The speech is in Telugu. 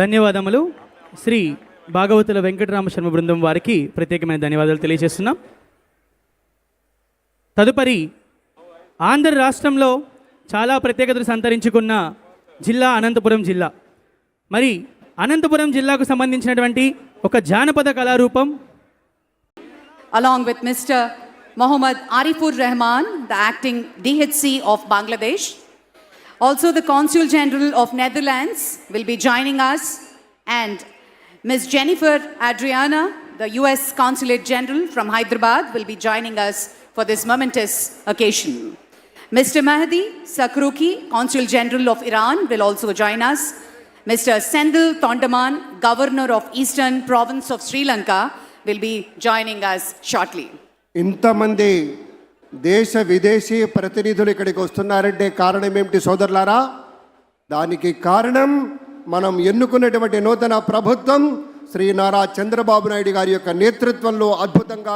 ధన్యవాదములు. శ్రీ భాగవతుల వెంకటరామ శర్మ బృందం వారికి ప్రత్యేకమైన ధన్యవాదాలు తెలియజేస్తున్నాం. తదుపరి ఆంధ్ర రాష్ట్రంలో చాలా ప్రత్యేకతలు సంతరించుకున్న జిల్లా అనంతపురం జిల్లా. మరి అనంతపురం జిల్లాకు సంబంధించినటువంటి ఒక జానపద కళారూపం. Along with Mister Mohammed Arifur Rahman the acting DHC of Bangladesh Also, the Consul General of Netherlands will be joining us, and Ms. Jennifer Adriana, the US Consulate General from Hyderabad, will be joining us for this momentous occasion. Mr. Mahdi Sakruki, Consul General of Iran, will also join us. Mr. Sendil Tondaman, Governor of Eastern Province of Sri Lanka, will be joining us shortly. ఇంతమంది దేశ విదేశీ ప్రతినిధులు ఇక్కడికి వస్తున్నారంటే కారణం ఏమిటి సోదరులారా? దానికి కారణం మనం ఎన్నుకున్నటువంటి నూతన ప్రభుత్వం శ్రీ నారా చంద్రబాబు నాయుడు గారి యొక్క నేతృత్వంలో అద్భుతంగా